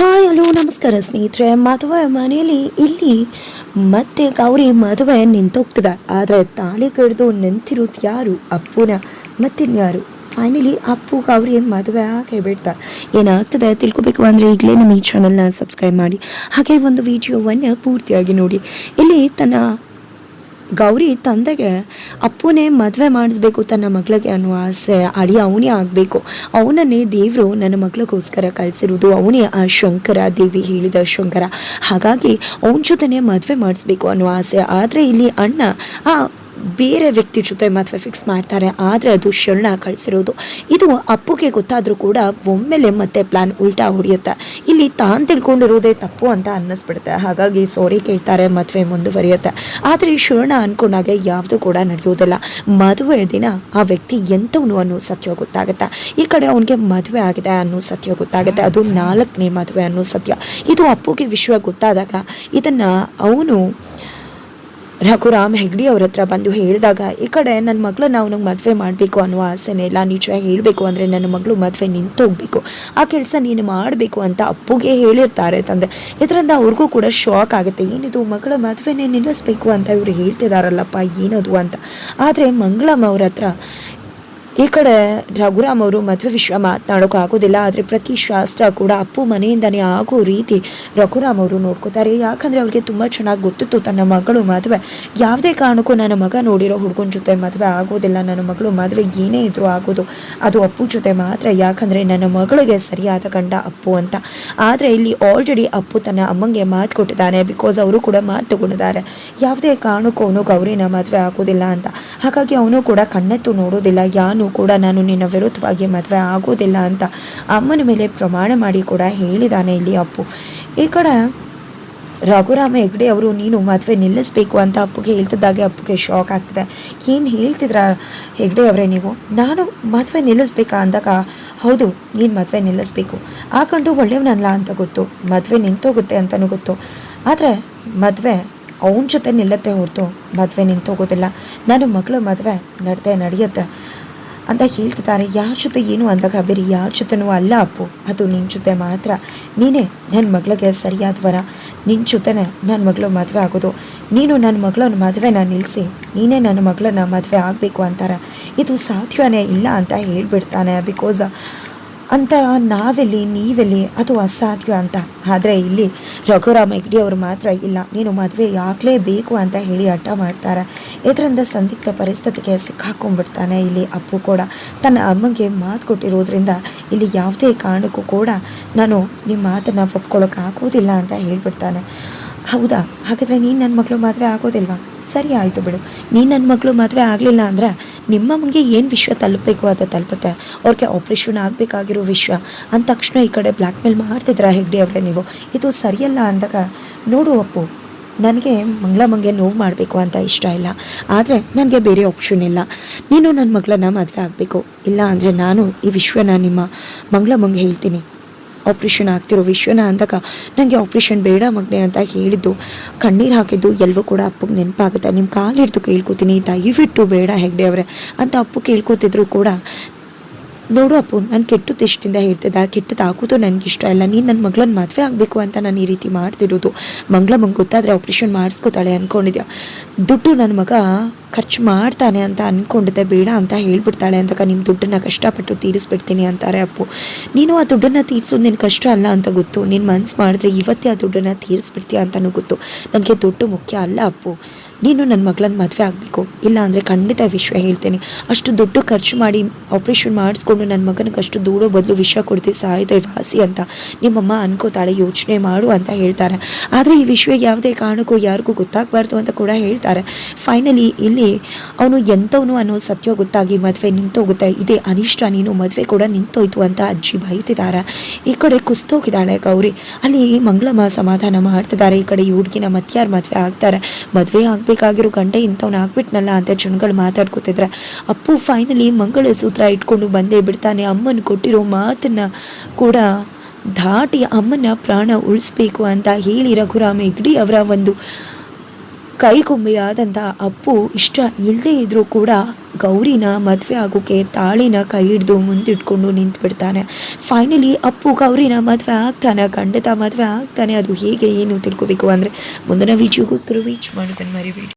Hi, hello, ನಮಸ್ಕಾರ ಸ್ನೇಹಿತರೆ. ಮದುವೆ ಮನೆಯಲ್ಲಿ ಇಲ್ಲಿ ಮತ್ತೆ ಗೌರಿ ಮದುವೆ ನಿಂತೋಗ್ತಿದೆ. ಆದರೆ ತಾಳಿ ಕಡಿದು ನಿಂತಿರೋದು ಯಾರು? ಅಪ್ಪುನ ಮತ್ತಿನ್ಯಾರು ಫೈನಲಿ ಅಪ್ಪು, ಗೌರಿ ಮದುವೆ ಆಗೇ ಬಿಡ್ತಾರೆ ಏನಾಗ್ತದೆ ತಿಳ್ಕೊಬೇಕು ಅಂದರೆ ಈಗಲೇ ನಮ್ಮ ಈ ಚಾನಲ್ನ ಸಬ್ಸ್ಕ್ರೈಬ್ ಮಾಡಿ. ಹಾಗೆ ಒಂದು ವಿಡಿಯೋವನ್ನು ಪೂರ್ತಿಯಾಗಿ ನೋಡಿ. ಇಲ್ಲಿ ತನ್ನ ಗೌರಿ ತಂದೆಗೆ ಅಪ್ಪುನೇ ಮದುವೆ ಮಾಡಿಸ್ಬೇಕು ತನ್ನ ಮಗಳಿಗೆ ಅನ್ನೋ ಆಸೆ, ಅಡಿ ಅವನೇ ಆಗಬೇಕು. ಅವನನ್ನೇ ದೇವರು ನನ್ನ ಮಗಳಿಗೋಸ್ಕರ ಕಳಿಸಿರೋದು. ಅವನೇ ಆ ಶಂಕರ, ದೇವಿ ಹೇಳಿದ ಶಂಕರ. ಹಾಗಾಗಿ ಅವನ ಜೊತೆನೇ ಮದುವೆ ಮಾಡಿಸ್ಬೇಕು ಅನ್ನೋ ಆಸೆ. ಆದರೆ ಇಲ್ಲಿ ಅಣ್ಣ, ಆ ಬೇರೆ ವ್ಯಕ್ತಿ ಜೊತೆ ಮದುವೆ ಫಿಕ್ಸ್ ಮಾಡ್ತಾರೆ, ಆದರೆ ಅದು ಶರಣ ಕಳಿಸಿರೋದು. ಇದು ಅಪ್ಪುಗೆ ಗೊತ್ತಾದರೂ ಕೂಡ ಒಮ್ಮೆಲೆ ಮತ್ತೆ ಪ್ಲಾನ್ ಉಲ್ಟಾ ಹೊಡೆಯುತ್ತೆ. ಇಲ್ಲಿ ತಾನು ತಿಳ್ಕೊಂಡಿರೋದೇ ತಪ್ಪು ಅಂತ ಅನ್ನಿಸ್ಬಿಡುತ್ತೆ. ಹಾಗಾಗಿ ಸಾರಿ ಕೇಳ್ತಾರೆ, ಮದುವೆ ಮುಂದುವರಿಯುತ್ತೆ. ಆದರೆ ಈ ಶರಣ ಅನ್ಕೊಂಡಾಗೆ ಯಾವುದು ಕೂಡ ನಡೆಯೋದಿಲ್ಲ. ಮದುವೆ ದಿನ ಆ ವ್ಯಕ್ತಿ ಎಂಥವನು ಅನ್ನೋ ಸತ್ಯ ಗೊತ್ತಾಗುತ್ತೆ. ಈ ಕಡೆ ಅವನಿಗೆ ಮದುವೆ ಆಗಿದೆ ಅನ್ನೋ ಸತ್ಯ ಗೊತ್ತಾಗುತ್ತೆ. ಅದು ನಾಲ್ಕನೇ ಮದುವೆ ಅನ್ನೋ ಸತ್ಯ. ಇದು ಅಪ್ಪುಗೆ ವಿಷಯ ಗೊತ್ತಾದಾಗ ಇದನ್ನು ಅವನು ರಘುರಾಮ್ ಹೆಗ್ಡಿ ಅವ್ರ ಹತ್ರ ಬಂದು ಹೇಳಿದಾಗ, ಈ ಕಡೆ ನನ್ನ ಮಗಳನ್ನ ಅವನಿಗೆ ಮದುವೆ ಮಾಡಬೇಕು ಅನ್ನೋ ಆಸೆನೇ ಇಲ್ಲ. ನಿಜ ಹೇಳಬೇಕು ಅಂದರೆ ನನ್ನ ಮಗಳು ಮದುವೆ ನಿಂತೋಗ್ಬೇಕು. ಆ ಕೆಲಸ ನೀನು ಮಾಡಬೇಕು ಅಂತ ಅಪ್ಪುಗೆ ಹೇಳಿರ್ತಾರೆ ತಂದೆ. ಇದರಿಂದ ಅವ್ರಿಗೂ ಕೂಡ ಶಾಕ್ ಆಗುತ್ತೆ. ಏನಿದು, ಮಗಳ ಮದುವೆನೇ ನಿಲ್ಲಿಸ್ಬೇಕು ಅಂತ ಇವರು ಹೇಳ್ತಿದಾರಲ್ಲಪ್ಪ, ಏನದು ಅಂತ. ಆದರೆ ಮಂಗಳಮ್ಮ ಅವ್ರ ಹತ್ರ ಈ ಕಡೆ ರಘುರಾಮ್ ಅವರು ಮದುವೆ ವಿಷಯ ಮಾತನಾಡೋಕೆ ಆಗೋದಿಲ್ಲ, ಆದರೆ ಪ್ರತಿ ಶಾಸ್ತ್ರ ಕೂಡ ಅಪ್ಪು ಮನೆಯಿಂದನೇ ಆಗೋ ರೀತಿ ರಘುರಾಮ್ ಅವರು ನೋಡ್ಕೋತಾರೆ. ಯಾಕಂದರೆ ಅವ್ರಿಗೆ ತುಂಬ ಚೆನ್ನಾಗಿ ಗೊತ್ತಿತ್ತು ತನ್ನ ಮಗಳು ಮದುವೆ ಯಾವುದೇ ಕಾರಣಕ್ಕೂ ನನ್ನ ಮಗ ನೋಡಿರೋ ಹುಡುಗನ ಜೊತೆ ಮದುವೆ ಆಗೋದಿಲ್ಲ, ನನ್ನ ಮಗಳು ಮದುವೆ ಏನೇ ಇದ್ದರೂ ಆಗೋದು. ಅದು ಅಪ್ಪು ಜೊತೆ ಮಾತ್ರ, ಯಾಕಂದರೆ ನನ್ನ ಮಗಳಿಗೆ ಸರಿಯಾದ ಗಂಡ ಅಪ್ಪು ಅಂತ. ಆದರೆ ಇಲ್ಲಿ ಆಲ್ರೆಡಿ ಅಪ್ಪು ತನ್ನ ಅಮ್ಮಂಗೆ ಮಾತು ಕೊಟ್ಟಿದ್ದಾನೆ ಬಿಕಾಸ್ ಅವರು ಕೂಡ ಮಾತು ತಗೊಂಡಿದ್ದಾರೆ. ಯಾವುದೇ ಕಾರಣಕ್ಕೂ ಅವನು ಗೌರಿನ ಮದುವೆ ಆಗೋದಿಲ್ಲ ಅಂತ. ಹಾಗಾಗಿ ಅವನು ಕೂಡ ಕಣ್ಣೆತ್ತು ನೋಡೋದಿಲ್ಲ, ಯಾನು ಕೂಡ ನಾನು ನಿನ್ನ ವಿರುದ್ಧವಾಗಿ ಮದುವೆ ಆಗೋದಿಲ್ಲ ಅಂತ ಅಮ್ಮನ ಮೇಲೆ ಪ್ರಮಾಣ ಮಾಡಿ ಕೂಡ ಹೇಳಿದ್ದಾನೆ ಇಲ್ಲಿ ಅಪ್ಪು. ಈ ಕಡೆ ರಘುರಾಮ ಹೆಗ್ಡೆ ಅವರು, ನೀನು ಮದುವೆ ನಿಲ್ಲಿಸ್ಬೇಕು ಅಂತ ಅಪ್ಪುಗೆ ಹೇಳ್ತಿದ್ದಾಗೆ ಅಪ್ಪುಗೆ ಶಾಕ್ ಆಗ್ತಿದೆ. ಏನು ಹೇಳ್ತಿದ್ರ ಹೆಗ್ಡೆ ಅವರೇ ನೀವು? ನಾನು ಮದುವೆ ನಿಲ್ಲಿಸ್ಬೇಕಾ ಅಂದಾಗ, ಹೌದು, ನೀನು ಮದುವೆ ನಿಲ್ಲಿಸ್ಬೇಕು. ಆ ಕಂಡು ಒಳ್ಳೆಯವನಲ್ಲ ಅಂತ ಗೊತ್ತು. ಮದುವೆ ನಿಂತೋಗುತ್ತೆ ಅಂತಲೂ ಗೊತ್ತು. ಆದರೆ ಮದುವೆ ಅವನ ಜೊತೆ ನಿಲ್ಲತ್ತೆ ಹೊರತು ಮದುವೆ ನಿಂತೋಗೋದಿಲ್ಲ. ನಾನು ಮಗಳ ಮದುವೆ ನಡೆದೇ ನಡೆಯುತ್ತೆ. ಅಂತ ಹೇಳ್ತಿದ್ದಾರೆ. ಯಾರ ಜೊತೆ ಏನು ಅಂದಾಗ ಬೇರೆ ಯಾರ ಜೊತೆನೂ ಅಲ್ಲ ಅಪ್ಪು. ಅದು ನಿನ್ನ ಜೊತೆ ಮಾತ್ರ. ನೀನೇ ನನ್ನ ಮಗಳಿಗೆ ಸರಿಯಾದ ವರ. ನಿನ್ನ ಜೊತೆನೇ ನನ್ನ ಮಗಳು ಮದುವೆ ಆಗೋದು. ನೀನು ನನ್ನ ಮಗಳನ್ನ ಮದುವೆನ ನಿಲ್ಲಿಸಿ ನೀನೇ ನನ್ನ ಮಗಳನ್ನ ಮದುವೆ ಆಗಬೇಕು ಅಂತಾರೆ. ಇದು ಸಾಧ್ಯವೇ ಇಲ್ಲ ಅಂತ ಹೇಳಿಬಿಡ್ತಾನೆ ಬಿಕಾಸ್ ಅಂತ ನಾವೆಲ್ಲಿ, ನೀವೆಲ್ಲಿ ಅದು ಅಸಾಧ್ಯ ಅಂತ. ಆದರೆ ಇಲ್ಲಿ ರಘುರಾಮ್ ಹೆಗ್ಡಿ ಅವರು ಮಾತ್ರ ಇಲ್ಲ. ನೀನು ಮದುವೆ ಆಗಲೇಬೇಕು ಅಂತ ಹೇಳಿ ಹಠ ಮಾಡ್ತಾರೆ. ಇದರಿಂದ ಸಂದಿಗ್ಧ ಪರಿಸ್ಥಿತಿಗೆ ಸಿಕ್ಕಾಕೊಂಡ್ಬಿಡ್ತಾನೆ ಇಲ್ಲಿ ಅಪ್ಪು ಕೂಡ. ತನ್ನ ಅಮ್ಮಂಗೆ ಮಾತು ಕೊಟ್ಟಿರೋದ್ರಿಂದ ಇಲ್ಲಿ ಯಾವುದೇ ಕಾರಣಕ್ಕೂ ಕೂಡ ನಾನು ನಿಮ್ಮ ಮಾತನ್ನು ಒಪ್ಕೊಳ್ಳೋಕ್ಕಾಗೋದಿಲ್ಲ ಅಂತ ಹೇಳಿಬಿಡ್ತಾನೆ. ಹೌದಾ? ಹಾಗಾದರೆ ನೀನು ನನ್ನ ಮಗಳು ಮದುವೆ ಆಗೋದಿಲ್ವಾ? ಸರಿ ಆಯಿತು ಬಿಡು. ನೀನು ನನ್ನ ಮಗಳು ಮದುವೆ ಆಗಲಿಲ್ಲ ಅಂದರೆ ನಿಮ್ಮ ಮಮಗೆ ಏನು ವಿಷಯ ತಲುಪಬೇಕು ಅದು ತಲುಪುತ್ತೆ? ಅವ್ರಿಗೆ ಆಪ್ರೇಷನ್ ಆಗಬೇಕಾಗಿರೋ ವಿಷಯ ಅಂದ ತಕ್ಷಣ ಈ ಕಡೆ ಬ್ಲ್ಯಾಕ್ ಮೇಲ್ ಮಾಡ್ತಿದ್ರ ಹೆಗ್ಡೆ ಅವರೇ ನೀವು. ಇದು ಸರಿಯಲ್ಲ ಅಂದಾಗ, ನೋಡು ಅಪ್ಪು, ನನಗೆ ಮಂಗಳಮ್ಮಂಗೆ ನೋವು ಮಾಡಬೇಕು ಅಂತ ಇಷ್ಟ ಇಲ್ಲ. ಆದರೆ ನನಗೆ ಬೇರೆ ಆಪ್ಷನ್ ಇಲ್ಲ. ನೀನು ನನ್ನ ಮಗಳನ್ನ ಮದುವೆ ಆಗಬೇಕು. ಇಲ್ಲ ಅಂದರೆ ನಾನು ಈ ವಿಶ್ವನ ನಿಮ್ಮ ಮಂಗಳಮ್ಮಂಗೆ ಹೇಳ್ತೀನಿ. ಆಪ್ರೇಷನ್ ಆಗ್ತಿರೋ ವಿಷಯನ ಅಂದಾಗ ನನಗೆ ಆಪ್ರೇಷನ್ ಬೇಡ ಮಗನೆ ಅಂತ ಹೇಳಿದ್ದು. ಕಣ್ಣೀರು ಹಾಕಿದ್ದು ಎಲ್ಲರೂ ಕೂಡ ಅಪ್ಪಗೆ ನೆನಪಾಗುತ್ತೆ. ನಿಮ್ಮ ಕಾಲು ಹಿಡಿದು ಕೇಳ್ಕೊತೀನಿ. ದಯವಿಟ್ಟು ಬೇಡ ಹೆಗ್ಡೆ ಅವರೇ ಅಂತ ಅಪ್ಪು ಕೇಳ್ಕೊತಿದ್ರು ಕೂಡ. ನೋಡು ಅಪ್ಪು, ನಾನು ಕೆಟ್ಟು ತಿಷ್ಟಿಂದ ಹೇಳ್ತಿದ್ದ ಕೆಟ್ಟದ್ದು ನನಗೆ ಇಷ್ಟ ಇಲ್ಲ. ನೀನು ನನ್ನ ಮಗಳನ್ನ ಮದುವೆ ಆಗಬೇಕು ಅಂತ ನಾನು ಈ ರೀತಿ ಮಾಡ್ತಿರೋದು. ಮಂಗಳಮ್ಮಂಗೆ ಗೊತ್ತಾದರೆ ಆಪ್ರೇಷನ್ ಮಾಡಿಸ್ಕೋತಾಳೆ ಅಂದ್ಕೊಂಡಿದ್ದೆ ದುಡ್ಡು ನನ್ನ ಮಗ ಖರ್ಚು ಮಾಡ್ತಾನೆ ಅಂತ ಅಂದ್ಕೊಂಡಿದ್ದೆ ಬೇಡ ಅಂತ ಹೇಳ್ಬಿಡ್ತಾಳೆ ಅಂತಕ ನಿಮ್ಮ ದುಡ್ಡನ್ನು ಕಷ್ಟಪಟ್ಟು ತೀರಿಸ್ಬಿಡ್ತೀನಿ ಅಂತಾರೆ ಅಪ್ಪು. ನೀನು ಆ ದುಡ್ಡನ್ನು ತೀರಿಸೋದು ನಿನ್ನ ಕಷ್ಟ ಅಲ್ಲ ಅಂತ ಗೊತ್ತು. ನೀನು ಮನ್ಸು ಮಾಡಿದ್ರೆ ಇವತ್ತೇ ಆ ದುಡ್ಡನ್ನು ತೀರಿಸ್ಬಿಡ್ತೀಯ ಅಂತಲೂ ಗೊತ್ತು. ನನಗೆ ದುಡ್ಡು ಮುಖ್ಯ ಅಲ್ಲ ಅಪ್ಪು. ನೀನು ನನ್ನ ಮಗಳನ್ನ ಮದುವೆ ಆಗಬೇಕು. ಇಲ್ಲ ಅಂದರೆ ಖಂಡಿತ ವಿಶ್ವ ಹೇಳ್ತೇನೆ. ಅಷ್ಟು ದುಡ್ಡು ಖರ್ಚು ಮಾಡಿ ಆಪ್ರೇಷನ್ ಮಾಡಿಸ್ಕೊಂಡು ನನ್ನ ಮಗನಿಗೆ ಅಷ್ಟು ದೂಡೋ ಬದಲು ವಿಷ ಕೊಡ್ತೀವಿ ಸಾಯ್ದೆ ವಾಸಿ ಅಂತ. ನಿಮ್ಮಮ್ಮ ಅನ್ಕೋತಾಳೆ, ಯೋಚನೆ ಮಾಡು ಅಂತ ಹೇಳ್ತಾರೆ. ಆದರೆ ಈ ವಿಷಯ ಯಾವುದೇ ಕಾರಣಕ್ಕೂ ಯಾರಿಗೂ ಗೊತ್ತಾಗಬಾರ್ದು ಅಂತ ಕೂಡ ಹೇಳ್ತಾರೆ. ಫೈನಲಿ ಇಲ್ಲಿ ಅವನು ಎಂಥವನು ಅನ್ನೋ ಸತ್ಯ ಗೊತ್ತಾಗಿ ಮದುವೆ ನಿಂತೋಗುತ್ತೆ. ಇದೇ ಅನಿಷ್ಟ, ನೀನು ಮದುವೆ ಕೂಡ ನಿಂತೋಯ್ತು ಅಂತ ಅಜ್ಜಿ ಬೈತಿದ್ದಾರೆ. ಈ ಕಡೆ ಕುಸ್ತೋಗಿದ್ದಾಳೆ ಗೌರಿ. ಅಲ್ಲಿ ಮಂಗಳಮ್ಮ ಸಮಾಧಾನ ಮಾಡ್ತಿದ್ದಾರೆ. ಈ ಕಡೆ ಈ ಹುಡುಗಿನ ಮತ್ಯಾರು ಮದುವೆ ಆಗ್ತಾರೆ. ಮದುವೆ ಆಗಬೇಕಾಗಿರೋ ಗಂಟೆ ಇಂಥವ್ನ ಹಾಕ್ಬಿಟ್ನಲ್ಲ ಅಂತ ಜನಗಳು ಮಾತಾಡ್ಕೊತಿದ್ರೆ, ಅಪ್ಪು ಫೈನಲಿ ಮಂಗಳಸೂತ್ರ ಇಟ್ಕೊಂಡು ಬಂದೇ ಬಿಡ್ತಾನೆ. ಅಮ್ಮನ ಕೊಟ್ಟಿರೋ ಮಾತನ್ನ ಕೂಡ ದಾಟಿ ಅಮ್ಮನ ಪ್ರಾಣ ಉಳಿಸ್ಬೇಕು ಅಂತ ಹೇಳಿ ರಘುರಾಮ ಹೆಗ್ಡಿ ಅವರ ಒಂದು ಕೈಗೊಂಬೆಯಾದಂಥ ಅಪ್ಪು ಇಷ್ಟ ಇಲ್ಲದೇ ಇದ್ದರೂ ಕೂಡ ಗೌರಿನ ಮದುವೆ ಆಗೋಕೆ ತಾಳಿನ ಕೈ ಹಿಡಿದು ಮುಂದಿಟ್ಕೊಂಡು ನಿಂತು ಬಿಡ್ತಾನೆ ಫೈನಲಿ ಅಪ್ಪು ಗೌರಿನ ಮದುವೆ ಆಗ್ತಾನೆ ಖಂಡಿತ ಮದುವೆ ಆಗ್ತಾನೆ. ಅದು ಹೇಗೆ ಏನು ತಿಳ್ಕೊಬೇಕು ಅಂದರೆ ಮುಂದಿನ ವಿಡಿಯೋಗೋಸ್ಕರ ವೀಚ್ ಮಾಡೋದನ್ನು ಮರಿಬೇಡಿ.